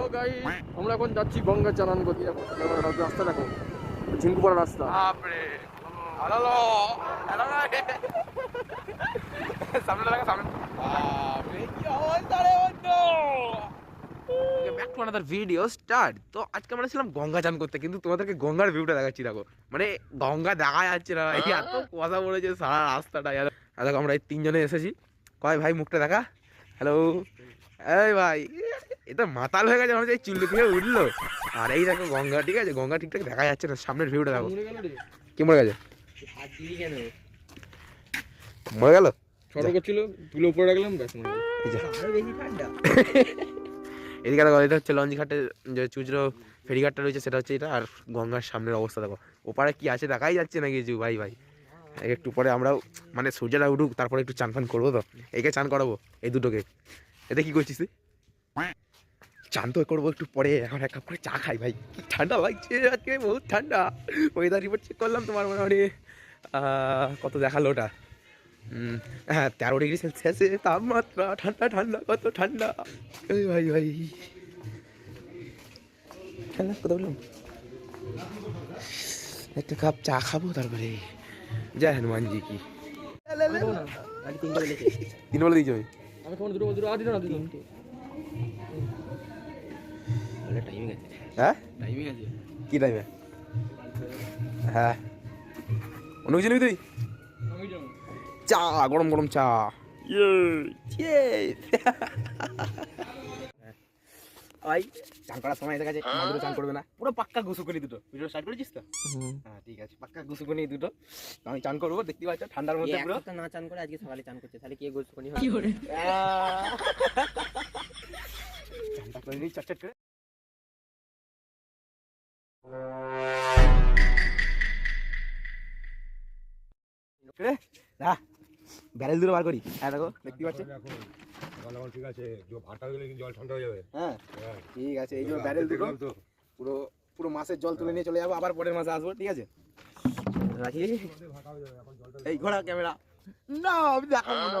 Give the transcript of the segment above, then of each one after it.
Hello guy আমরা এখন যাচ্ছি গঙ্গা চালান করতে রাস্তা দেখো ঝিঙ্কুপাড়া রাস্তা। বাপরে হ্যালো হ্যালো সামনে লাগা সামনে। বাপরে কি অবস্থা রে বন্ধু? Back to another video start তো আজকে আমরা ছিলাম গঙ্গা চান করতে কিন্তু তোমাদেরকে গঙ্গার ভিউটা দেখাচ্ছি দেখো। মানে গঙ্গা দেখা যাচ্ছে না এত কুয়াশা পড়েছে সারা রাস্তাটা দেখো আমরা এই তিনজনে এসেছি। কয় ভাই মুখটা দেখা? হ্যালো। এই ভাই এটা মাতাল হয়ে গেছে আমার এই চুল্লু থেকে উঠল। আর এই দেখো গঙ্গা ঠিক আছে? গঙ্গা ঠিকঠাক দেখা যাচ্ছে না সামনের ভিউটা দেখো। কি মরে গেছে? মরে গেল? ছোট করছিল তুলে উপরে রাখলাম ব্যাস। এই যে। এদিকে দেখো এটা হচ্ছে লঞ্চ ঘাটে যে চুচরো ফেরিঘাটটা রয়েছে সেটা হচ্ছে এটা আর গঙ্গার সামনের অবস্থা দেখো। ওপারে কি আছে দেখাই যাচ্ছে না কিছু ভাই ভাই। একটু পরে আমরাও মানে সূর্যটা উঠুক তারপরে একটু চান ফান করব তো। একে চান করাবো এই দুটোকে। এতে কি করছিস চান তো করব একটু পরে এখন এক কাপ করে চা খাই ভাই। ঠান্ডা লাগছে আজকে বহুত ঠান্ডা। ওয়েদার রিপোর্ট চেক করলাম তোমার মোটামুটি। আহ, কত দেখাল ওটা? হ্যাঁ তেরো ডিগ্রি সেলসিয়াসে তাপমাত্রা ঠান্ডা ঠান্ডা কত ঠান্ডা। এই ভাই ভাই। ঠান্ডা কোথাও বললাম? একটা কাপ চা খাব তারপরে। জয় হনুমানজি কি তিন বলে দিয়েছি আমি? হ্যাঁ কি টাইমে হ্যাঁ। অন্য কিছু নিবি তুই? চা গরম গরম চা। ইয়ে ভাই চান করার সময় এসে গেছে মাদুরো চান করবে না। পুরো পাক্কা গুসু দুটো। ভিডিও স্টার্ট করেছিস তো? হ্যাঁ ঠিক আছে পাক্কা গুসু দুটো। আমি চান করব দেখতে পাচ্ছ ঠান্ডার মধ্যে পুরো। না চান করে আজকে সকালে চান করছে তাহলে কে কোনি চানটা করে নিই চটচট করে। করে না ব্যারেল দূরে বার করি। হ্যাঁ দেখো দেখতে পাচ্ছ? ঠিক আছে ভাটা হয়ে গেলে জল ঠান্ডা হয়ে যাবে। হ্যাঁ হ্যাঁ। ঠিক আছে এই যে ব্যারেল দুটো তো। পুরো পুরো মাসের জল তুলে নিয়ে চলে যাব আবার পরের মাসে আসব ঠিক আছে? রাখি। এই ঘোড়া ক্যামেরা। না আমি দেখাবো না।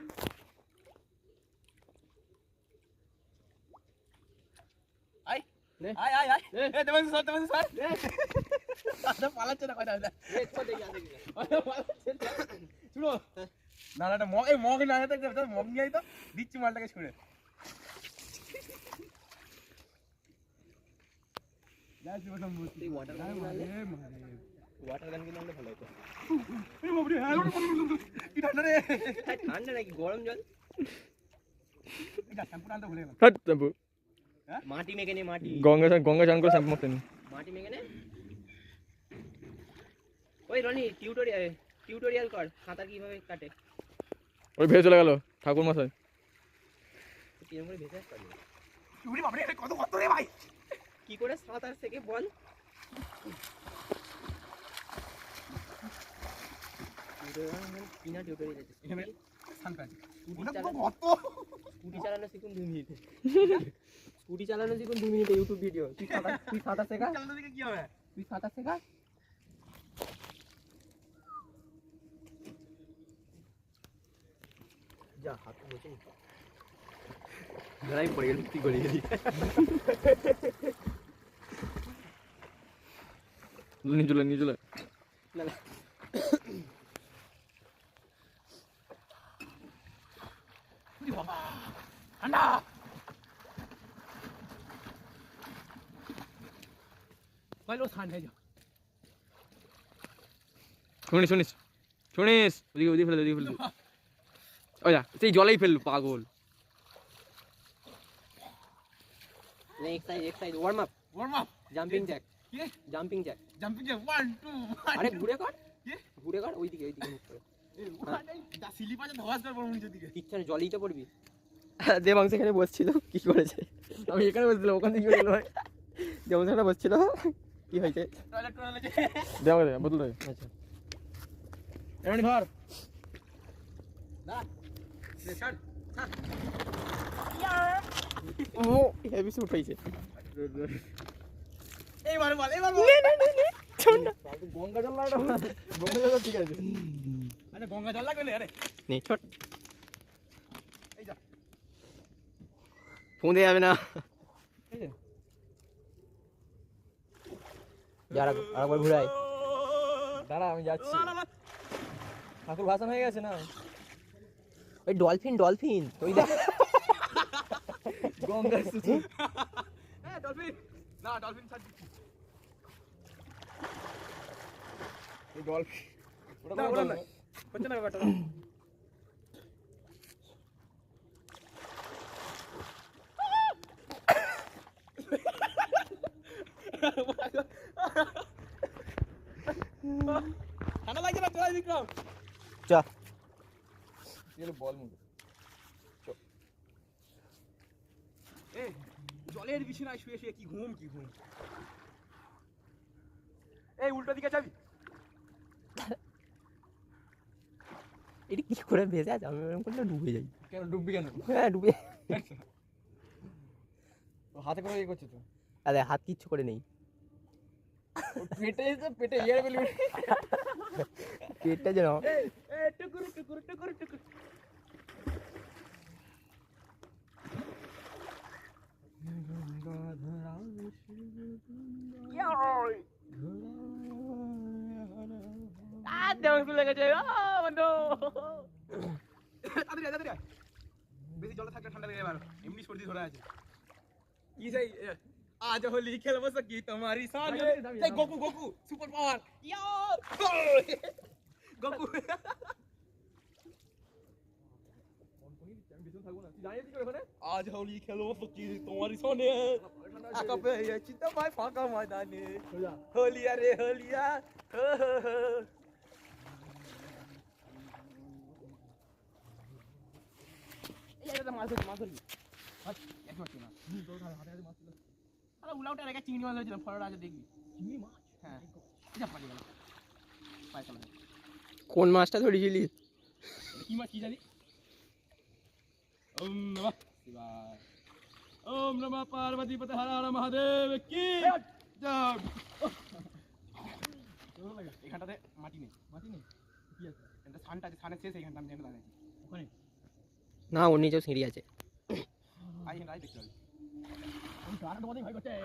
বাবরে হ্যাঁ। কি ঠান্ডা রে। ঠান্ডা নাকি? গরম জল? এটা শ্যাম্পু আনতে ভুলে গেলাম। মাটি মেখে নে মাটি। গঙ্গা গঙ্গা চান করে শ্যাম্পু মাখতে নি। মাটি মেখে নে। ওই রনি টিউটোরিয়াল টিউটোরিয়াল কর সাঁতার কীভাবে কাটে। ওই ভেবে চলে গেল ঠাকুর মশাই। কীরকম করে ভেসে আসতে? উড়ি এটা কত কত রে ভাই? কি করে সাঁতার থেকে বল। কিনা টিউটোরিয়াল এখানে সানপ্যান কত স্কুটি চালানো শিখুন দুই মিনিটে। স্কুটি চালানো শিখুন দুই মিনিটে ইউটিউব ভিডিও তুই সাঁতার তুই সাঁতার শেখা? চালাতে দিকে কি হবে? তুই সাঁতার শেখা? যা হাত বসে ধরাই পড়ে গেল কি করে গেলি নিয়ে চলে নিয়ে চলে। না। ভালো ঠান্ডা যা শুনিস শুনিস শুনিস। ওদিকে ওদিকে ফেলে দে, ওদিকে ফেলে দে। ও যা সেই জলেই ফেলল পাগল। এক সাইড এক side warm up warm up jumping jack কি জাম্পিং জ্যাক জাম্পিং জে 1 2 আরে ঘুরে কর। কি? ঘুরে কর ওইদিকে ওইদিকে মুখ করে। দা স্লিপ আছে ধস কর বড় নিচের দিকে কিচ্ছু না জলেই তো পড়বি। দেবাংশ এখানে বসছিল কি করেছে? আমি এখানে বসছিলাম ওখানে কি গেল ভাই দেবাংশ এখানে বসছিল কি হয়েছে? দে আমাকে দে, বোতল দে আচ্ছা। এমনি ধর। ও হেভি শুট হয়েছে। এইবার বল এইবার বল। গঙ্গা জল লাগবে গঙ্গা জল ঠিক আছে। আরে গঙ্গা জল লাগবে আরে। নে ছোট ফোন দিয়ে যাবে না। যার আরেকবার ঘুরাই দাঁড়া আমি যাচ্ছি। ঠাকুর ভাষণ হয়ে গেছে না? ওই ডলফিন ডলফিন। ওই দেখ। গঙ্গা সুচি ডলফিন। না ডলফিন ছাড় ডলফিন। ওটা কোনো না হচ্ছে না ব্যাপারটা ঠান্ডা লাগছে না চল বিক্রম চ বল জলের বিছানায় শুয়ে শুয়ে কি ঘুম কি ঘুম? এই উল্টো দিকে যাবি এটা কি করে ভেসে আছে? আমি এরকম করলে ডুবে যাই। কেন ডুববি কেন? হ্যাঁ ডুবে। হাতে করে ইয়ে করছে তো? আরে হাত কিচ্ছু করে নেই। পেটে পেটে ইয়ার বেলি পেটটা যেন Ah, দেওয়াল খুলে গেছে ও বন্ধু তাড়াতাড়ি আয়, তাড়াতাড়ি আয়। বেশি জলে থাকলে ঠান্ডা লেগে যাবে আরও। এমনি সর্দি ধরে আছে। কি সেই আজ হোলি খেলব সকি তোমারি সঙ্গে এই গোকু গোকু সুপার পাওয়ার ইয়ার গোকু। আজ হোলি খেলব সকি তোমারি সঙ্গে একা পেয়ে চিন্তা ভাই ফাঁকা ময়দানে হোলিয়া রে হোলিয়া মাছ ধরছি মাছ আরে উলাউটা রেখে চিংড়ি মাছ ধরেছিলাম দেখবি চিংড়ি মাছ হ্যাঁ কোন মাছটা ধরেছিলি কি মাছ কি জানি ওম নমঃ শিবায়। ওম নমঃ পার্বতী পতে হর হর মহাদেব। কি? জয় এখানটাতে মাটি নেই। মাটি নেই? কি আছে? এটা সানটা আছে সানের শেষ এইখানটা আমি যেখানে দাঁড়িয়েছি ওখানে? না ওর নিচেও সিঁড়ি আছে। আই এখানটা আই দেখতে করছে।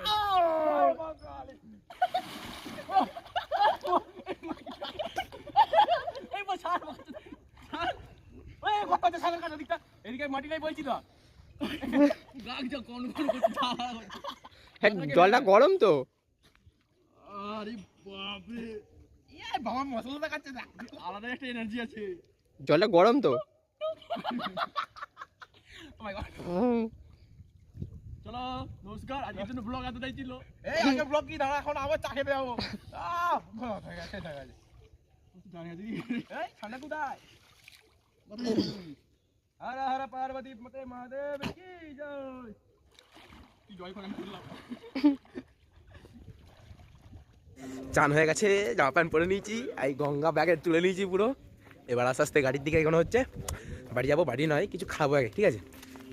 এই বল আছে সানের কাটা দিকটা? এদিকে মাটি নাই বলছি তো গাগ কোন কোন করতে হ্যাঁ জলটা গরম তো। আরে বাপরে। ইয়ে বাবা মশলা দেখাচ্ছে না আলাদা একটা এনার্জি আছে। জলটা গরম তো। ও মাই গড উম, চলো নমস্কার। আজকের জন্য ব্লগ এতটাই ছিল। এই আগে ব্লগ কি? দাঁড়া এখন আবার চা খেতে যাব। আহ ভালো গেছে গেছে। জানি আছি ঠান্ডা কোথায়? হর হর পার্বতী মতে মহাদেব কি জয় চান হয়ে গেছে জামা প্যান্ট পরে নিয়েছি এই গঙ্গা ব্যাগে তুলে নিয়েছি পুরো। এবার আস্তে আস্তে গাড়ির দিকে এগোনো হচ্ছে। বাড়ি যাব বাড়ি নয় কিছু খাব আগে ঠিক আছে?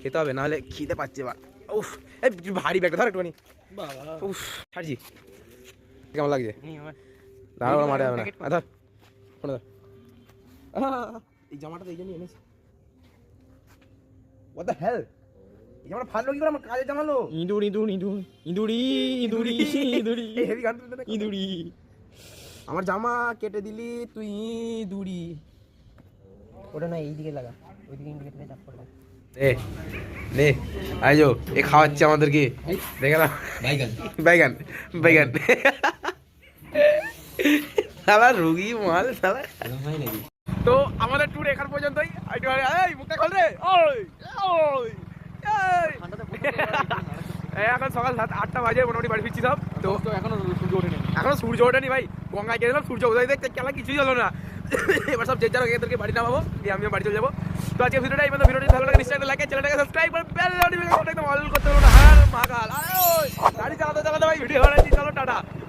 খেতে হবে নাহলে খিদে পাচ্ছে এবার। উফ এই ভারী ব্যাগটা ধর একটুখানি। বাবা। উফ ছাড়ছি। কেমন লাগছে? দাঁড়া ওরা মারে যাবে না। ধর ফোনে ধর। এই জামাটা তো এই জন্যই এনেছি। What the hell? এই জামাটা ফাটলো কি করে? আমার কাজে জামালো ইঁদুর ইঁদুর ইঁদুর ইঁদুরি ইঁদুরি ইঁদুরি। এই হেভি গান ইঁদুরি। আমার জামা কেটে দিলি তুই দূরি ওটা না এইদিকে লাগা। ওইদিকে ইন্ডিকেটারে চাপ করবে এ নে আইজো এ খাওয়াচ্ছে আমাদেরকে। দেখে না বাইগান। বাইগান বাইগান। সালা রুগী মাল সালা। তো আমাদের ট্যুর এখান পর্যন্তই। একটু আগে- এই মুখটা খোল রে। ওই ওই এই। এই এখন সকাল সাত আটটা বাজে মোটামুটি বাড়ি ফিরছি সব। তো এখনও সূর্য ওঠেনি। এখনও সূর্য ওঠেনি ভাই গঙ্গায় গেছিলাম সূর্য উদয় দেখতে কেলা কিছুই হলো না। এবার সব যে যারা এদেরকে বাড়ি নামাবো দিয়ে আমিও বাড়ি চলে যাব। তো আজকে ভিডিওটা এই মতো ভিডিওটি ভালো লাগে নিশ্চয়ই লাইক চ্যানেলটাকে সাবস্ক্রাইব করে বেল নোটিফিকেশনটা একদম অল করতে হবে না। আরে ওই গাড়ি চালাতে চালাতে ভাই ভিডিও বানাচ্ছি চলো টাটা।